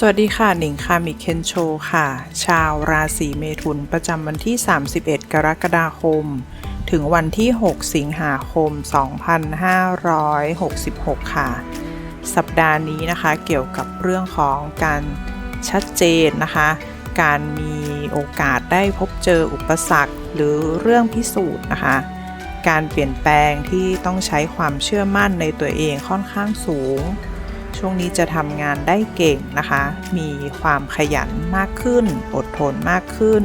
สวัสดีค่ะหนิงคามิเคนโชค่ะ ชาวราศีเมถุนประจำวันที่ 31 กรกฎาคม ถึงวันที่ 6 สิงหาคม 2566 ค่ะ สัปดาห์นี้นะคะเกี่ยวกับเรื่องของการชัดเจนนะคะ การมีโอกาสได้พบเจออุปสรรคหรือเรื่องพิสูจน์นะคะ การเปลี่ยนแปลงที่ต้องใช้ความเชื่อมั่นในตัวเองค่อนข้างสูง ช่วงนี้จะทำงานได้เก่งนะคะ มีความขยันมากขึ้น อดทนมากขึ้น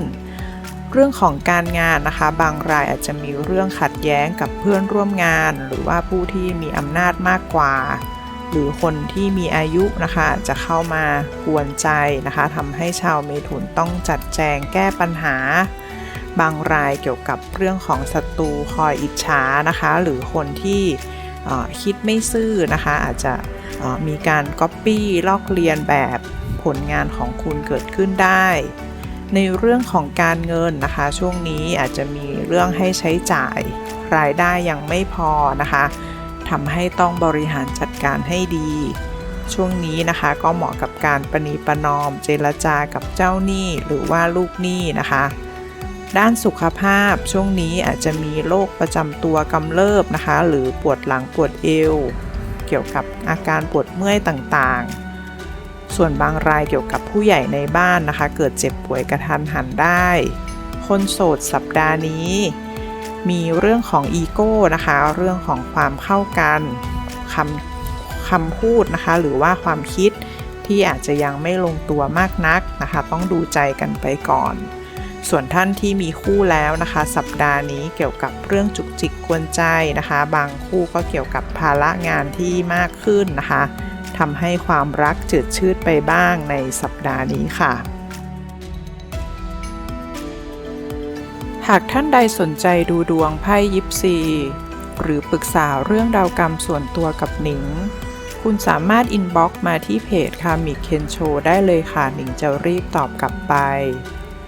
เรื่องของการงานนะคะ บางรายอาจจะมีเรื่องขัดแย้งกับเพื่อนร่วมงาน หรือว่าผู้ที่มีอำนาจมากกว่า หรือคนที่มีอายุนะคะ จะเข้ามากวนใจนะคะทำให้ชาวเมถุนต้องจัดแจงแก้ปัญหาบางรายเกี่ยวกับเรื่องของศัตรูคอยอิจฉานะคะ หรือคนที่คิดไม่ซื่อนะคะ อาจจะ มีการก๊อปปี้ลอกเลียนแบบผลงานของคุณเกิดขึ้นได้ ในเรื่องของการเงินนะคะ ช่วงนี้อาจจะมีเรื่องให้ใช้จ่ายรายได้ยังไม่พอนะคะทำให้ต้องบริหารจัดการให้ดี ช่วงนี้นะคะก็เหมาะกับการประนีประนอม เจรจากับเจ้าหนี้หรือว่าลูกหนี้นะคะด้านสุขภาพช่วงนี้อาจจะมีโรคประจำตัวกำเริบนะคะ หรือปวดหลังปวดเอว กี่ยวกับอาการปวดเมื่อยต่างๆ ส่วนบางรายเกี่ยวกับผู้ใหญ่ในบ้านนะคะ เกิดเจ็บป่วยกระทันหันได้ คนโสดสัปดาห์นี้ มีเรื่องของอีโก้นะคะ เรื่องของความเข้ากันคำคำพูดนะคะ หรือว่าความคิดที่อาจจะยังไม่ลงตัวมากนักนะคะ ต้องดูใจกันไปก่อน ส่วนท่านที่มีคู่แล้วนะคะ สัปดาห์นี้เกี่ยวกับเรื่องจุกจิกกวนใจนะคะ บางคู่ก็เกี่ยวกับภาระงานที่มากขึ้นนะคะทำให้ความรักจืดชืดไปบ้างในสัปดาห์นี้ค่ะ หากท่านใดสนใจดูดวงไพ่ยิปซี หรือปรึกษาเรื่องดาวกรรมส่วนตัวกับหนิง คุณสามารถอินบ็อกซ์มาที่เพจคามิเคนโชได้เลยค่ะ หนิงจะรีบตอบกลับไป